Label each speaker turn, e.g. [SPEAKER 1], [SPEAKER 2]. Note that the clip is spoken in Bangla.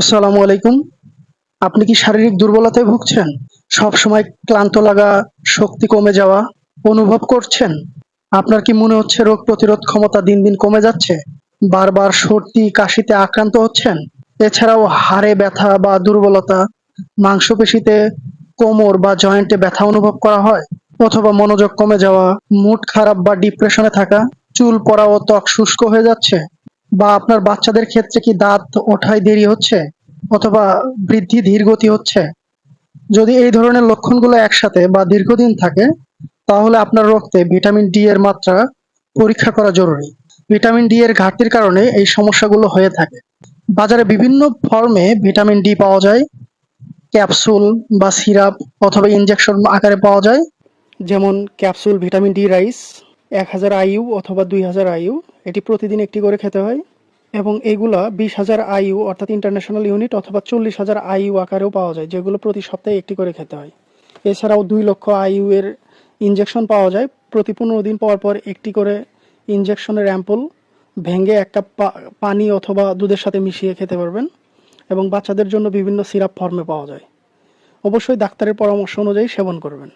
[SPEAKER 1] আসসালামু আলাইকুম। আপনি কি শারীরিক দুর্বলতায় ভুগছেন? সব সময় ক্লান্ত লাগা, শক্তি কমে যাওয়া অনুভব করছেন? আপনার কি মনে হচ্ছে রোগ প্রতিরোধ ক্ষমতা দিন দিন কমে যাচ্ছে? বারবার সর্দি, কাশিতে আক্রান্ত হচ্ছেন? এছাড়াও হাড়ে ব্যথা বা দুর্বলতা, মাংসপেশিতে কোমর বা জয়েন্টে ব্যথা অনুভব করা হয়? অথবা মনোযোগ কমে যাওয়া, মুড খারাপ বা ডিপ্রেশনে থাকা, চুল পড়া ও ত্বক শুষ্ক হয়ে যাচ্ছে? বা আপনার বাচ্চাদের ক্ষেত্রে কি দাঁত ওঠায় দেরি হচ্ছে? অথবা বৃদ্ধি ধীর গতি হচ্ছে? যদি এই ধরনের লক্ষণগুলো একসাথে বা দীর্ঘদিন থাকে, তাহলে আপনার রক্তে ভিটামিন ডি এর মাত্রা পরীক্ষা করা জরুরি। ভিটামিন ডি এর ঘাটতির কারণে এই সমস্যাগুলো হয়ে থাকে। বাজারে বিভিন্ন ফর্মে ভিটামিন ডি পাওয়া যায়। ক্যাপসুল বা সিরাপ অথবা ইনজেকশন আকারে পাওয়া যায়। যেমন ক্যাপসুল, ভিটামিন ডি, রাইস, এক হাজার আইইউ অথবা দুই হাজার আইইউ। এটি প্রতিদিন একটি করে খেতে হয়, এবং এগুলা বিশ হাজার আইইউ অর্থাৎ ইন্টারন্যাশনাল ইউনিট অথবা চল্লিশ হাজার আইইউ আকারেও পাওয়া যায়, যেগুলো প্রতি সপ্তাহে একটি করে খেতে হয়। এছাড়াও দুই লক্ষ আইইউ এর ইনজেকশন পাওয়া যায়, প্রতি পনেরো দিন পর পর একটি করে ইনজেকশনের অ্যাম্পুল ভেঙে এক কাপ পানি অথবা দুধের সাথে মিশিয়ে খেতে পারবেন, এবং বাচ্চাদের জন্য বিভিন্ন সিরাপ ফর্মে পাওয়া যায়। অবশ্যই ডাক্তারের পরামর্শ অনুযায়ী সেবন করবেন।